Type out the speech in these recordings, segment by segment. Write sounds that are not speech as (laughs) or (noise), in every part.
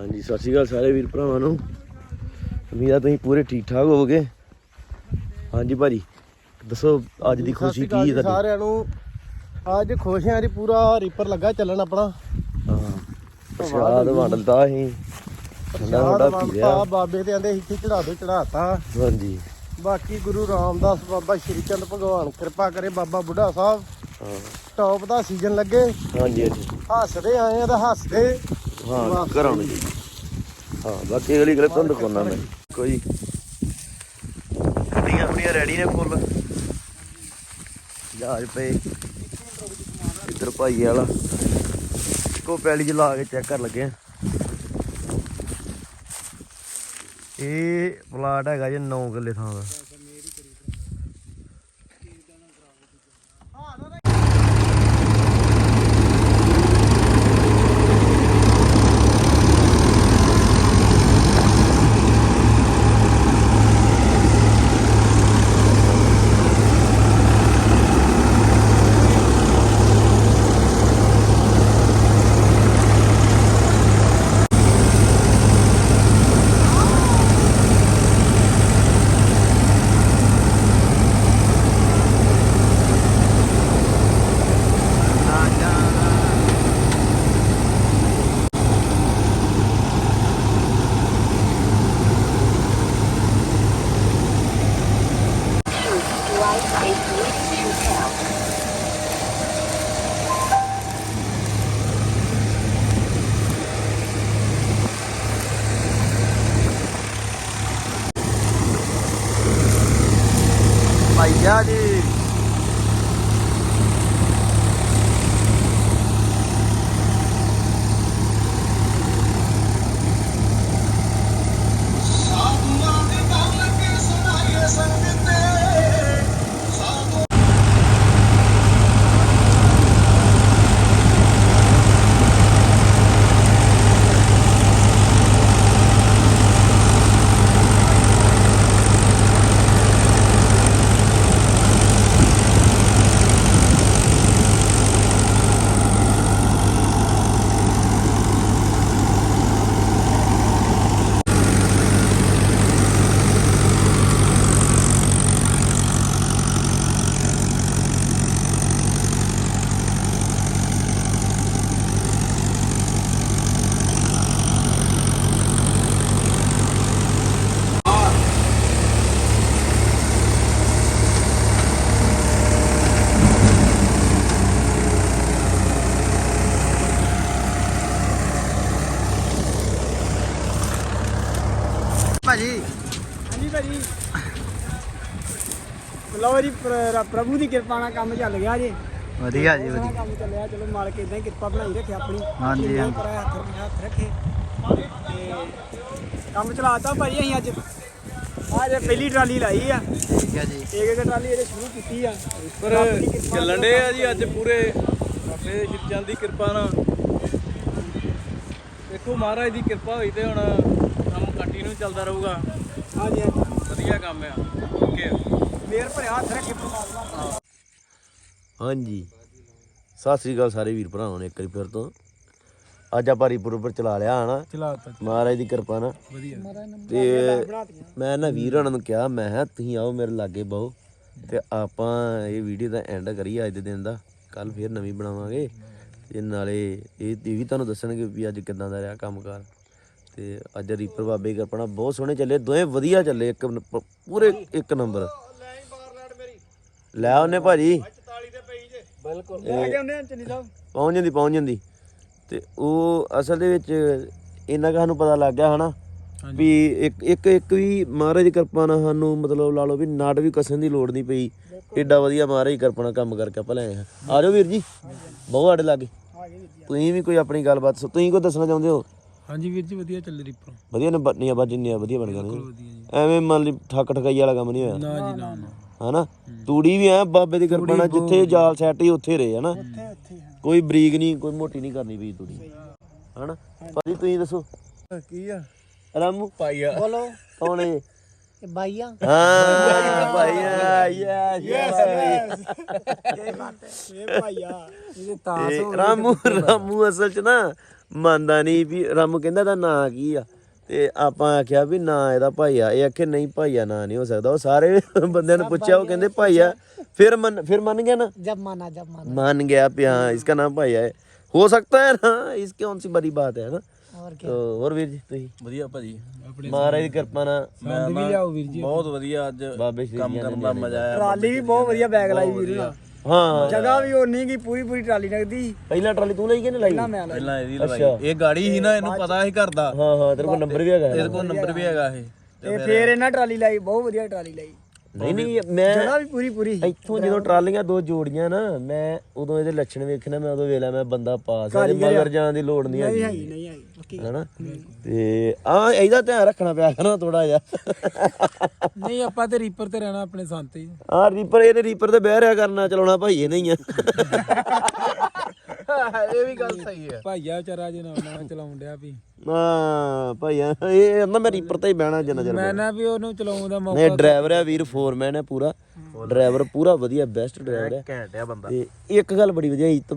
ਹਾਂਜੀ ਸਤਿ ਸ਼੍ਰੀ ਅਕਾਲ ਸਾਰੇ ਵੀਰ ਭਰਾਵਾਂ ਨੂੰ। ਉਮੀਦ ਆ ਤੁਸੀਂ ਪੂਰੇ ਠੀਕ ਠਾਕ ਹੋਵੋਗੇ। ਹਾਂਜੀ ਭਾਜੀ ਦੱਸੋ ਅੱਜ ਦੀ ਖੁਸ਼ੀ ਕੀ ਹੈ ਤੁਹਾਡੀ? ਸਾਰਿਆਂ ਨੂੰ। ਅੱਜ ਖੁਸ਼ੀਆਂ ਦੀ ਪੂਰਾ ਰੀਪਰ ਲੱਗਾ ਚੱਲਣ ਆਪਣਾ। ਹਾਂ ਪ੍ਰਸ਼ਾਦ ਵੰਡਦਾ ਅਸੀਂ। ਠੰਡਾ ਠੰਡਾ ਪੀ ਲਿਆ ਬਾਬੇ ਤੇ ਆਂਦੇ ਇੱਥੇ ਚੜਾ ਦੋ ਚੜਾਤਾ ਹਾਂਜੀ। ਬਾਕੀ ਗੁਰੂ ਰਾਮਦਾਸ ਬਾਬਾ ਸ਼੍ਰੀ ਚੰਦ ਭਗਵਾਨ ਕਿਰਪਾ ਕਰੇ ਬਾਬਾ ਬੁੱਢਾ ਸਾਹਿਬ। ਹਾਂ। ਟੌਪ ਦਾ ਸੀਜ਼ਨ ਲੱਗੇ। ਹਾਂਜੀ ਹਾਂਜੀ। ਹੱਸਦੇ ਆਏ ਆ ਤਾਂ ਹੱਸਦੇ। ਹਾਂ ਘਰਾਂ ਹਾਂ, ਬਾਕੀ ਅਗਲੀ ਕਲਿੱਪ ਤੁਹਾਨੂੰ ਦਿਖਾਉਣਾ ਮੈਂ। ਕੋਈ ਗੱਡੀਆਂ ਆਪਣੀਆਂ ਰੈਡੀ ਨੇ ਫੁੱਲ ਜਹਾਜ਼ ਪਏ। ਇੱਧਰ ਭਾਈ ਵਾਲਾ। ਕੋ ਪੈਲੀ ਚ ਲਾ ਕੇ ਚੈੱਕ ਕਰ ਲੱਗੇ ਆ। ਇਹ ਪਲਾਟ ਹੈਗਾ ਜੇ 9 ਕਿੱਲੇ ਥਾਂ ਦਾ। ਭਾਈਆ ਜੀ ਭਾਜੀ ਹਾਂਜੀ ਭਾਜੀ ਜੀ ਪ੍ਰ- ਪ੍ਰਭੂ ਦੀ ਕਿਰਪਾ ਨਾਲ ਕੰਮ ਚੱਲ ਗਿਆ ਜੀ। ਵਧੀਆ ਜੀ ਵਧੀਆ। ਕੰਮ ਚੱਲਿਆ ਚਲੋ ਮਾਲਕ ਇਦਾਂ ਹੀ ਕਿਰਪਾ ਬਣਾਈ ਰੱਖੇ ਆਪਣੀ। ਹਾਂਜੀ, ਜਿੰਨਾ ਹਾਂਜੀ। ਕਰਾਇਆ ਹੱਥ ਹੱਥ ਰੱਖੇ। ਤੇ ਕੰਮ ਚਲਾਤਾ ਭਾਜੀ ਅਸੀਂ ਅੱਜ। ਅੱਜ ਪਹਿਲੀ ਟਰਾਲੀ ਲਾਈ ਆ। ਠੀਕ ਹੈ ਜੀ। ਇੱਕ ਇੱਕ ਟਰਾਲੀ ਇਹਦੇ ਸ਼ੁਰੂ ਕੀਤੀ ਆ। ਪਰ ਰੱਬ ਦੀ ਕਿਰਪਾ ਚੱਲਣ ਡੇ ਆ ਜੀ ਅੱਜ ਪੂਰੇ। ਬਾਬੇ ਸ਼ਿਵਚੰਦ ਦੀ ਕਿਰਪਾ ਨਾਲ। ਦੇਖੋ ਮਹਾਰਾਜ ਦੀ ਕਿਰਪਾ ਹੋਈ ਤੇ ਹੁਣ ਕੰਮ ਕੰਟੀਨਿਊ ਚੱਲਦਾ ਰਹੂਗਾ। ਹਾਂਜੀ ਹਾਂਜੀ। ਵਧੀਆ ਕੰਮ ਆ। ਓਕੇ। ਮੇਰ ਭਰਿਆ ਹੱਥ ਰੱਖੇ ਪਰਮਾਤਮਾ ਹਾਂਜੀ। ਸਤਿ ਸ੍ਰੀ ਅਕਾਲ ਸਾਰੇ ਵੀਰ ਭਰਾਵਾਂ ਨੇ ਇੱਕ ਵਾਰੀ ਫਿਰ ਤੋਂ। ਅੱਜ ਆਪਾਂ ਰੀਪੁਰ ਉੱਪਰ ਚਲਾ ਲਿਆ ਹਨਾ? ਚਲਾਤਾ ਮਹਾਰਾਜ ਦੀ ਕਿਰਪਾ ਨਾਲ। ਵਧੀਆ। ਤੇ ਮੈਂ ਨਾ ਵੀਰ ਹੋਣਾ ਨੂੰ ਕਿਹਾ ਮੈਂ ਕਿਹਾ ਤੁਸੀਂ ਆਓ ਮੇਰੇ ਲਾਗੇ ਬਹੁ ਤੇ ਆਪਾਂ ਇਹ ਵੀਡੀਓ ਦਾ ਐਂਡ ਕਰੀਏ ਅੱਜ ਦੇ ਦਿਨ ਦਾ। ਕੱਲ ਫੇਰ ਨਵੀਂ ਬਣਾਵਾਂਗੇ। ਤੇ ਨਾਲੇ ਇਹ ਵੀ ਤੁਹਾਨੂੰ ਦੱਸਣਗੇ ਵੀ ਅੱਜ ਕਿਦਾਂ ਦਾ ਰਿਹਾ ਕੰਮਕਾਰ। ਤੇ ਅੱਜ ਰੀਪਰ ਬਾਬੇ ਦੀ ਕਿਰਪਾ ਨਾਲ ਬਹੁਤ ਸੋਹਣੇ ਚੱਲੇ ਦੋਵੇਂ ਵਧੀਆ ਚੱਲੇ ਇੱਕ ਪੂਰੇ ਇੱਕ ਨੰਬਰ ਲੈ ਆਉਨੇ ਭਾਜੀ। ਬਿਲਕੁਲ। ਲੈ ਕੇ ਆਉਂਦੇ ਆ ਚੰਨੀ ਸਾਹਿਬ। ਪਹੁੰਚ ਜਾਂਦੀ ਪਹੁੰਚ ਜਾਂਦੀ। ਤੇ ਉਹ ਅਸਲ ਦੇ ਵਿੱਚ ਇੰਨਾ ਕੁ ਸਾਨੂੰ ਪਤਾ ਲੱਗ ਗਿਆ ਹਨਾ ਵੀ ਇੱਕ ਇੱਕ ਇੱਕ ਵੀ ਮਹਾਰਾਜ ਦੀ ਕਿਰਪਾ ਨਾਲ ਸਾਨੂੰ ਮਤਲਬ ਲਾ ਲਓ ਵੀ ਨਾਟ ਵੀ ਕਸਣ ਦੀ ਲੋੜ ਨਹੀਂ ਪਈ। ਏਡਾ ਵਧੀਆ ਮਹਾਰਾਜ ਦੀ ਕਿਰਪਾ ਨਾਲ ਕੰਮ ਕਰਕੇ ਆਪਾਂ ਲੈ ਆਏ ਆ ਜਾਓ ਵੀਰ ਜੀ ਬਹੁਤ ਸਾਡੇ ਲਾਗੇ। ਤੁਸੀਂ ਵੀ ਕੋਈ ਆਪਣੀ ਗੱਲਬਾਤ ਸੋ ਤੁਸੀਂ ਕੋਈ ਦੱਸਣਾ ਚਾਹੁੰਦੇ ਹੋ? ਹਾਂਜੀ ਵੀਰ ਜੀ ਵਧੀਆ ਚੱਲ ਰਹੀ ਪਰ ਵਧੀਆ ਨੇ ਬੰਨੀਆਂ ਬਾਜੀਆਂ ਵਧੀਆ ਬਣ ਗਈਆਂ ਨੇ। ਵਧੀਆ ਜੀ। ਐਵੇਂ ਮੰਨ ਲਈ ਠੱਕ ਠਕਾਈ ਵਾਲਾ ਕੰਮ ਨਹੀਂ ਹੋਇਆ। ਨਾ ਜੀ ਨਾ ਨਾ। ਹਨਾ? ਤੂੜੀ ਵੀ ਐ ਬਾਬੇ ਦੀ ਕਿਰਪਾ ਨਾਲ ਜਿੱਥੇ ਜਾਲ ਸੈੱਟ ਹੀ ਉੱਥੇ ਰਹੇ ਹਨਾ? ਉੱਥੇ ਉੱਥੇ ਹਾਂ ਕੋਈ ਬਰੀਕ ਨਹੀਂ ਕੋਈ ਮੋਟੀ ਨਹੀਂ ਕਰਨੀ ਪਈ ਤੂੜੀ। ਹਨਾ? ਭਾਜੀ ਤੁਸੀਂ ਦੱਸੋ। ਕੀ ਆ? ਰਾਮੂ? ਪਾਈਆ ਬੋਲੋ। ਕੌਣ ਹੈ भैया ਹਾਂ ਭਾਈਆ ਯੈਸ ਯੈਸ (laughs) ਇਹ ਭਾਈਆ ਤੇ ਰਾਮੂ ਰਾਮੂ ਅਸਲ ਚ ਨਾ ਮੰਨਦਾ ਨਹੀਂ ਵੀ ਰਾਮੂ ਕਹਿੰਦਾ ਦਾ ਨਾਂ ਕੀ ਆ? ਤੇ ਆਪਾਂ ਆਖਿਆ ਵੀ ਨਾਂ ਇਹਦਾ ਭਾਈਆ ਇਹ ਆਖੇ ਨਹੀਂ ਭਾਈਆ ਨਾਂ ਨਹੀਂ ਹੋ ਸਕਦਾ ਉਹ ਸਾਰੇ ਬੰਦਿਆਂ ਨੂੰ ਪੁੱਛਿਆ ਉਹ ਕਹਿੰਦੇ ਭਾਈਆ ਫਿਰ ਮੰਨ ਫਿਰ ਮੰਨ ਗਿਆ ਨਾ जब माना जब माना मान गया भी हाँ इसका नाम भाईया है हो सकता है ना इसकी कौन सी बड़ी बात है ना और तो और वीर जी ਤੁਸੀਂ ਵਧੀਆ ਭਾਜੀ ਮਹਾਰਾਜ ਦੀ ਕਿਰਪਾ ਨਾਲ ਮੈਂ ਵੀ ਲਿਆਓ ਵੀਰ ਜੀ ਬਹੁਤ ਵਧੀਆ ਅੱਜ ਬਾਬੇ ਸ਼੍ਰੀ ਕੰਮ ਜੀ ਕਰਨ ਦਾ ਮਜ਼ਾ ਆਇਆ ਟਰਾਲੀ ਵੀ ਬਹੁਤ ਵਧੀਆ ਬੈਗ ਲਾਈ ਵੀਰ ਨਾਲ ਹਾਂ। ਜਗ੍ਹਾ ਵੀ ਉਨੀ ਕੀ ਪੂਰੀ ਪੂਰੀ ਟਰਾਲੀ ਲੱਗਦੀ। ਪਹਿਲਾਂ ਟਰਾਲੀ ਤੂੰ ਲਈ ਕਿ ਨਹੀਂ ਲਾਈ? ਮੈਂ ਲਾਈ। ਪਹਿਲਾਂ ਇਹਦੀ ਲਵਾਈ। ਇਹ ਗਾੜੀ ਸੀ ਨਾ ਇਹਨੂੰ ਪਤਾ ਸੀ ਘਰ ਦਾ। ਹਾਂ ਹਾਂ ਤੇਰੇ ਕੋਲ ਨੰਬਰ ਵੀ ਹੈਗਾ ਇਹਦੇ ਕੋਲ ਨੰਬਰ ਵੀ ਹੈਗਾ ਇਹ। ਤੇ ਫੇਰ ਇਹਨਾਂ ਟਰਾਲੀ ਲਾਈ ਬਹੁਤ ਵਧੀਆ ਟਰਾਲੀ ਲਾਈ। ਨਹੀਂ ਨਹੀਂ ਮੈਂ ਜਗ੍ਹਾ ਵੀ ਪੂਰੀ ਪੂਰੀ ਇੱਥੋਂ ਜਦੋਂ ਟਰਾਲੀਆਂ ਦੋ ਜੋੜੀਆਂ ਨਾ ਮੈਂ ਉਦੋਂ ਇਹਦੇ ਲੱਛਣ ਵੇਖਣਾ ਮੈਂ ਉਦੋਂ ਵੇਲਾ ਮੈਂ ਬੰਦਾ ਪਾਸ ਹੈ ਮਗਰ ਜਾਣ ਦੀ ਲੋੜ ਨਹੀਂ ਹੈਗੀ। ਹੈਗੀ ਨਹੀਂ ਹੈਗੀ ਪੱਕੀ ਹੈਨਾ? ਤੇ ਆ ਇਹਦਾ ਧਿਆਨ ਰੱਖਣਾ ਪਿਆ ਕਰਨਾ ਥੋੜਾ ਜਿਹਾ। ਨਹੀਂ ਆਪਾਂ ਤੇ ਰੀਪਰ ਤੇ ਰਹਿਣਾ ਆਪਣੇ ਸੰਤ ਹੀ। ਆ ਰੀਪਰ ਇਹਨੇ ਰੀਪਰ ਤੇ ਬਹਿ ਰਿਆ ਕਰਨਾ ਚਲਾਉਣਾ ਭਾਈਏ ਨਹੀਂ ਆ। ਇਹ ਵੀ ਗੱਲ ਸਹੀ ਹੈ। ਭਾਈਆ ਵਿਚਾਰਾ ਜੇ ਨਾ ਨਾ ਚਲਾਉਣ ਡਿਆ ਵੀ। ਹਾਂ ਭਾਈਆ ਇਹ ਕਹਿੰਦਾ ਮੈਂ ਰੀਪਰ ਤੇ ਹੀ ਬਹਿਣਾ ਜਿੰਨਾ ਚਿਰ ਮੈਂ ਨਾ ਵੀ ਉਹਨੂੰ ਚਲਾਉਣ ਦਾ ਮੌਕਾ ਨਹੀਂ ਡਰਾਈਵਰ ਆ ਵੀਰ ਫੋਰਮੈਨ ਹੈ ਪੂਰਾ। ਡਰਾਈਵਰ ਪੂਰਾ ਵਧੀਆ ਬੈਸਟ ਡਰਾਈਵਰ ਹੈ ਘੈਂਟ ਆ ਬੰਦਾ। ਤੇ ਇੱਕ ਗੱਲ ਬੜੀ ਵਧੀਆ ਇਹ ਤਾਂ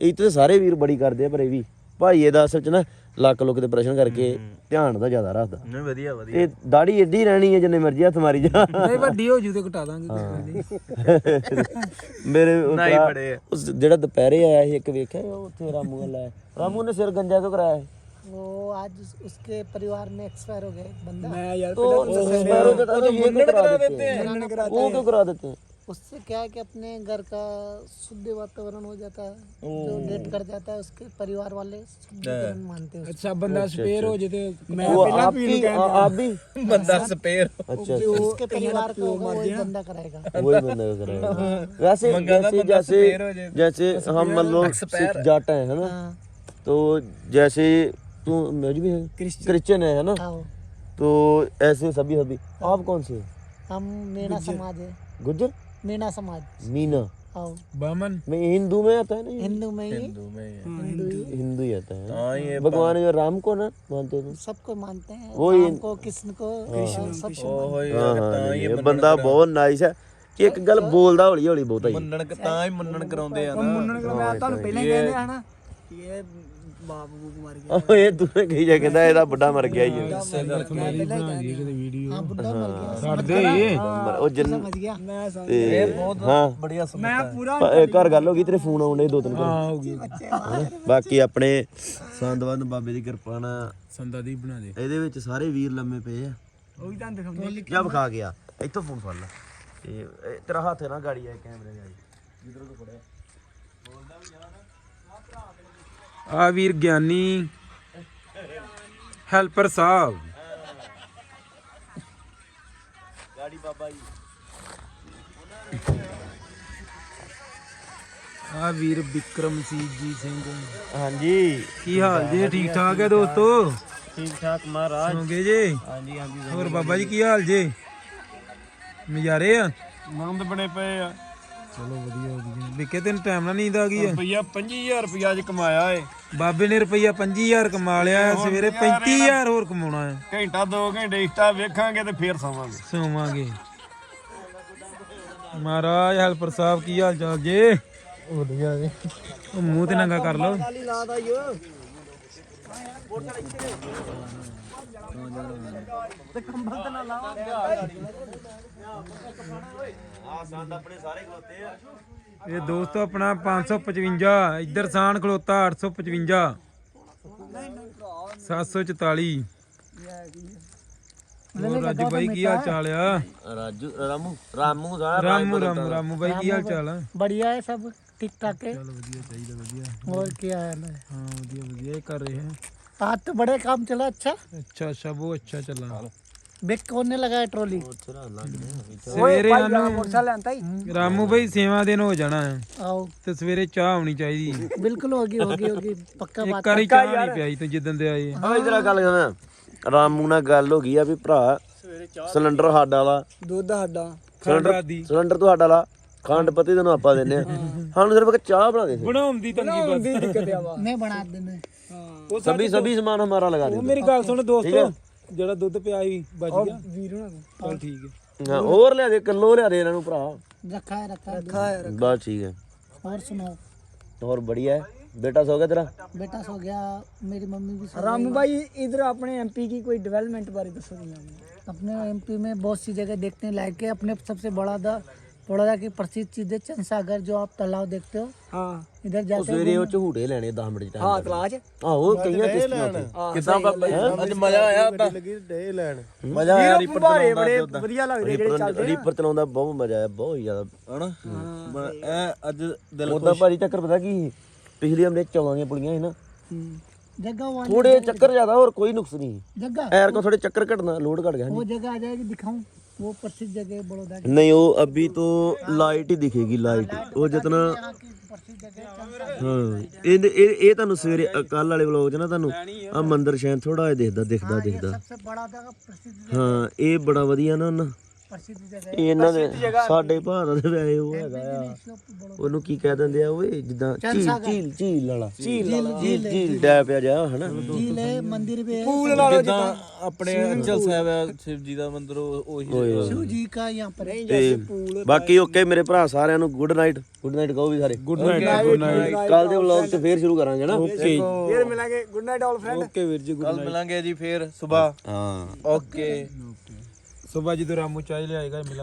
ਇਹ ਤਾਂ ਸਾਰੇ ਵੀਰ ਬੜੀ ਕਰਦੇ ਆ ਪਰ ਇਹ ਵੀ। ਭਾਈਏ ਦਾ ਅਸਲ ਚ ਨਾ ਲੱਕ ਲੁੱਕ ਦੇ ਪ੍ਰਸ਼ਨ ਕਰਕੇ ਧਿਆਨ ਦਾ ਜ਼ਿਆਦਾ ਰੱਖਦਾ ਨਹੀਂ ਵਧੀਆ ਵਧੀਆ ਤੇ ਦਾੜੀ ਏਡੀ ਰਹਿਣੀ ਹੈ ਜਿੰਨੇ ਮਰਜ਼ੀ ਹੱਥ ਮਾਰੀ ਜਾ ਨਹੀਂ ਵੱਡੀ ਹੋ ਜੂ ਤੇ ਘਟਾ ਦਾਂਗੇ ਕੋਈ (laughs) ਗੱਲ ਨਹੀਂ ਮੇਰੇ ਉਹ ਨਹੀਂ ਭਰਾ- ਬੜੇ ਆ। ਉਸ ਜਿਹੜਾ ਦੁਪਹਿਰੇ ਆਇਆ ਸੀ ਇੱਕ ਵੇਖਿਆ ਉਹ ਉੱਥੇ ਰਾਮੂ ਵਾਲਾ ਹੈ ਰਾਮੂ ਨੇ ਸਿਰ ਗੰਜਾ ਕਿਉਂ ਕਰਾਇਆ ਸੀ वो आज उस- उसके परिवार में एक्सपायर हो गए बंदा ਮੈਂ ਯਾਰ तो पैरों के तरफ ये क्यों करा देते हैं वो क्यों करा देते हैं उससे क्या है कि अपने घर का शुद्ध वातावरण हो जाता है जो डेट कर जाता है उसके परिवार वाले मानते हैं अच्छा बंदा स्पेयर हो जाते मैं आप भी आप भी (laughs) (laughs) बंदा स्पेयर अच्छा उसके परिवार को वही बंदा कराएगा वही बंदा कराएगा वैसे जैसे जैसे जैसे हम मतलब सिख जाट हैं है ना? हाँ। तो जैसे तू मेरी भी है। क्रिश्चियन है ना? हाँ। तो ऐसे सभी सभी आप कौन से हम मेरा समाज है। गुजर मीना समाज मीना आओ ਬਾਮਨ मैं हिंदू में आता है ना ये? हिंदू में ही ਹਿੰਦੂ ਮੈਂ हिंदू ही आता है ਹਾਂ ਇਹ भगवान जो राम को ना मानते हो तुम सबको मानते हैं वही- राम को कृष्ण को सबको ਉਹ ਹੋਈ ਹਾਂ ਹਾਂ ਨਹੀਂ, ਇਹ ਬੰਦਾ ਬਹੁਤ ਨਾਈਸ ਹੈ ਕਿ ਇੱਕ ਗੱਲ ਬੋਲਦਾ ਹੌਲੀ ਹੌਲੀ ਬਹੁਤਾ ਹੀ ਮੰਨਣ ਕ- ਤਾਂ ਹੀ ਮੰਨਣ ਕਰਾਉਂਦੇ ਆ ਨਾ ਮੁੰਨਣ ਕਰ ਮੈਂ ਤੁਹਾਨੂੰ ਪਹਿਲਾਂ ਹੀ ਕਹਿੰਦੇ ਹਨਾ ਕਿ ਇਹ ਬਾਪ ਬੂਪ ਮਰ ਗਿਆ। ਉਹ ਇਹ ਦੂਰੇ ਕਹੀ ਜਾ ਕਹਿੰਦਾ ਇਹਦਾ ਵੱਡਾ ਮਰ ਗਿਆ ਜੀ। ਸਰਦਾਰ ਕੁਮਾਰੀ ਬਣਾਈ ਕਿਤੇ ਵੀਡੀਓ ਬਾਕੀ ਆਪਣੇ ਸੰਦਵੰਦ ਬਾਬੇ ਦੀ ਕਿਰਪਾ ਨਾਲ ਸਾਰੇ ਵੀਰ ਲੰਮੇ ਪਏ ਆ। ਗਿਆ ਇੱਥੋਂ ਫੋਨ ਫੜ ਲੈ। ਤੇਰਾ ਹੱਥ ਆ ਆ ਵੀਰ ਗਿਆਨੀ ਹੈਲਪਰ ਸਾਹਿਬ। ਗਾੜੀ ਬਾਬਾ ਜੀ ਆ ਵੀਰ ਵਿਕਰਮਜੀਤ ਜੀ ਸਿੰਘ। ਹਾਂਜੀ। ਕੀ ਹਾਲ ਜੀ? ਠੀਕ ਠਾਕ ਹੈ ਦੋਸਤੋ? ਠੀਕ ਠਾਕ ਮਹਾਰਾਜ। ਸੌਂਗੇ ਜੀ? ਹਾਂਜੀ ਹਾਂਜੀ ਹੋਰ ਬਾਬਾ ਜੀ ਕੀ ਹਾਲ ਜੀ? ਨਜ਼ਾਰੇ ਆ? ਆਨੰਦ ਬਣੇ ਪਏ ਆ। ਚਲੋ ਵਧੀਆ ਵਧੀਆ ਵਿਕੇ ਤੈਨੂੰ ਟਾਈਮ ਨਾਲ ਨੀਂਦ ਆ ਗਈ ਰੁਪਈਆ 25000 ਰੁਪਈਆ ਅੱਜ ਕਮਾਇਆ ਏ। ਬਾਬੇ ਨੇ ਰੁਪਈਆ 25000 ਕਮਾ ਲਿਆ ਹੈ, ਸਵੇਰੇ 35000 ਹੋਰ ਕਮਾਉਣਾ ਹੈ ਘੰਟਾ 2 ਘੰਟੇ ਇੰਸਟਾ ਵੇਖਾਂਗੇ ਤੇ ਫੇਰ ਸੌਵਾਂਗੇ ਸੋਵਾਂਗੇ ਮਹਾਰਾਜ ਹੈਲਪਰ ਸਾਹਿਬ ਕੀ ਹਾਲ ਚਾਲ ਜੀ? ਵਧੀਆ ਜੀ। ਉਹ ਮੂੰਹ ਤੇ ਨੰਗਾ ਕਰ ਲਓ। ਆ ਸੰਦ ਆਪਣੇ ਸਾਰੇ ਖਲੋਤੇ ਆ ਇਹ ਦੋਸਤੋ ਆਪਣਾ 555 ਇੱਧਰ ਸਾਨ ਖਲੋਤਾ 855 744 ਹੋਰ ਰਾਜੂ ਬਾਈ ਕੀ ਹਾਲ ਚਾਲ ਆ ਰਾਜੂ ਰਾਮੂ ਰਾਮੂ ਸਾਰਾ ਰਾਮੂ ਰਾਮੂ ਰਾਮੂ ਬਾਈ ਕੀ ਹਾਲ ਚਾਲ ਆ बढ़िया है सब ठीक ठाक है ਚਲੋ ਵਧੀਆ ਚਾਹੀਦਾ ਵਧੀਆ और क्या है ना ਹਾਂ ਵਧੀਆ ਵਧੀਆ ਇਹ ਕਰ ਰਹੇ ਹੈ आज तो बड़े काम चला अच्छा ਅੱਛਾ ਅੱਛਾ ਬਹੁਤ ਅੱਛਾ ਚੱਲਾ ਬਿੱਟ ਕੋਨ ਲਗਾਇਆ ਟਰੋਲੀ। ਸਵੇਰੇ ਸਾਨੂੰ ਮੋਟਰਸਾਈਕਲ ਲੈਂਦਾ ਹੀ। ਰਾਮੂ ਭਾਈ ਸੇਵਾ ਦਿਨ ਹੋ ਜਾਣਾ ਹੈ। ਆਓ ਤੇ ਸਵੇਰੇ ਚਾਹ ਹੋਣੀ ਚਾਹੀਦੀ ਬਿਲਕੁਲ ਹੋ ਗਈ ਹੋ ਗਈ ਹੋ ਗਈ। ਪੱਕਾ ਬਾਤ ਵਾਰੀ ਚਾਹ ਨਹੀਂ ਪਿਆਈ ਤੂੰ ਜਿੱਦਣ ਦੇ ਆਏ ਆ। ਇਹ ਜਰਾ ਗੱਲ ਕਰਨਾ ਰਾਮੂ ਨਾਲ ਗੱਲ ਹੋ ਗਈ ਆ ਵੀ ਭਰਾ ਸਿਲੰਡਰ ਸਾਡਾ ਵਾ। ਦੁੱਧ ਸਾਡਾ। ਸਿਲੰਡਰ ਦੀ। ਸਿਲੰਡਰ ਤੁਹਾਡਾ ਲਾ ਖੰਡ ਪੱਤੀ ਤੈਨੂੰ ਆਪਾਂ ਦਿੰਨੇ ਆ। ਸਾਨੂੰ ਸਿਰਫ ਇੱਕ ਚਾਹ ਬਣਾ ਦੇ। ਬਣਾਉਂਦੀ ਤੰਗੀ ਬਸ। ਨਹੀਂ ਬਣਾ ਦਿੰਦੇ। ਹਾਂ ਸਭੀ ਸਭੀ ਸਮਾਨ ਹਮਾਰਾ ਲਗਾ ਦੇ ਮੇਰੀ ਗੱਲ ਸੁਣ ਦੋਸਤੋ। ਜਿਹੜਾ ਦੁੱਧ ਪਿਆ ਸੀ ਬਚ ਗਿਆ वीर ना ਚਲ ਠੀਕ ਹੈ ਹਾਂ ਹੋਰ ਲਿਆ ਦੇ ਕਿਲੋ ਲਿਆ ਦੇ ਇਹਨਾਂ ਨੂੰ ਭਰਾ रखा है रखा है रखा है ਬਸ ਠੀਕ ਹੈ और सुनाओ ਹੋਰ बढ़िया है बेटा सो गया तेरा बेटा सो गया मेरी मम्मी भी सो रामू भाई इधर अपने एमपी की कोई डेवलपमेंट बारे दसो नहीं हमें गई। अपने एमपी में बहुत सी जगह देखने लायक है अपने सबसे बड़ा दा बड़ौदा की प्रसिद्ध चीज है चंसागर जो आप तालाब देखते हो हाँ इधर जाते हो ਸਵੇਰੇ ਉਹ ਝੂਟੇ ਲੈਣੇ 10 ਮਿੰਟ ਚ हाँ ਟਾਈਮ तलाश ਆਹੋ ਕਈਆਂ ਕਿਸ਼ਤੀਆਂ ਤੇ ਕਿਦਾਂ ਬਾਬਾ ਅੱਜ ਮਜ਼ਾ ਆਇਆ ਲੱਗੀ ਡੇ ਲੈਣ ਮਜ਼ਾ ਆਇਆ ਰੀਪਰ ਭਾਰੇ ਬੜੇ ਵਧੀਆ ਲੱਗਦੇ ਜਿਹੜੇ ਰੀਪਰ ਰੀਪਰ ਚਲਾਉਂਦਾ ਬਹੁਤ ਮਜ਼ਾ ਆਇਆ ਬਹੁਤ ਜ਼ਿਆਦਾ ਹਨਾ ਇਹ ਅੱਜ ਦਿਲ ਉਦਾਂ ਭਾਜੀ ਚੱਕਰ ਪਤਾ ਕੀ ਸੀ? ਪਿਛਲੀ ਹਮਨੇ 14 ਦੀਆਂ ਪੁਲੀਆਂ ਸੀ ਨਾ जगह वाली ਥੋੜੇ ਚੱਕਰ ਜ਼ਿਆਦਾ ਹੋਰ ਕੋਈ ਨੁਕਸ ਨਹੀਂ जगह ਐਰ ਕੋ ਥੋੜੇ ਚੱਕਰ ਘਟਣਾ ਲੋਡ ਘਟ ਗਿਆ वो जगह आ जाएगी दिखाऊं वो प्रसिद्ध जगह है बड़ौदा की नहीं वो अभी तो ਲਾਈਟ ਹੀ ਦਿਖੇਗੀ ਲਾਈਟ ਉਹ ਜਿਤਨਾ यहाँ की प्रसिद्ध जगह है चंसागर ਹਾਂ ਇਹ ਇਹ ਇਹ ਤੁਹਾਨੂੰ ਸਵੇਰੇ ਕੱਲ ਵਾਲੇ ਵਲੋਗ 'ਚ ਨਾ ਤੁਹਾਨੂੰ ਆ ਮੰਦਰ ਸ਼ਾਇਦ ਥੋੜਾ ਜਿਹਾ ਦਿਖਦਾ ਦਿਖਦਾ ਦਿਖਦਾ सबसे बड़ा जगह प्रसिद्ध ਹਾਂ ਇਹ ਬੜਾ ਵਧੀਆ ਨਾ ਨਾ प्रसिद्ध जगह ਇਹ ਇਹਨਾਂ ਦੇ ਸਾਡੇ ਭਾਰਤ ਦੇ ਵੈਸੇ ਉਹ ਹੈਗਾ ਆ है इसको बड़ौदा ਉਹਨੂੰ ਕੀ ਕਹਿ ਦਿੰਦੇ ਆ ਓਏ ਜਿੱਦਾਂ ਝੀਲ ਝੀਲ ਝੀਲ ਵਾਲਾ ਝੀਲ ਝੀਲ ਝੀਲ ਡੈ ਪਿਆ ਜਾ ਹਨਾ झील है मंदिर भी है ਜਿੱਦਾਂ ਆਪਣੇ ਅੰਚਲ ਸਾਹਿਬ ਹੈ ਸ਼ਿਵ ਜੀ ਦਾ ਮੰਦਿਰ ਉਹ- ਉਹੀ शिव जी का यहाँ पर है ਤੇ ਬਾਕੀ ਓਕੇ ਮੇਰੇ ਭਰਾ ਸਾਰਿਆਂ ਨੂੰ ਗੁੱਡ ਨਾਈਟ ਗੁੱਡ ਨਾਈਟ ਕਹੋ ਵੀ ਸਾਰੇ ਗੁੱਡ ਨਾਈਟ ਗੁੱਡ ਨਾਈਟ ਕੱਲ ਦੇ ਵਲੌਗ 'ਚ ਫੇਰ ਸ਼ੁਰੂ ਕਰਾਂਗੇ ਨਾ ਓਕੇ फिर मिलेंगे good night all friend okay ਵੀਰ ਜੀ ਕੱਲ ਮਿਲਾਂਗੇ ਜੀ ਫੇਰ ਸਵੇਰ ਹਾਂ ਓਕੇ ਸਵੇਰ ਜਦੋਂ ਰਾਮੂ ਚਾਹ ਲਿਆਏਗਾ ਮਿਲਾ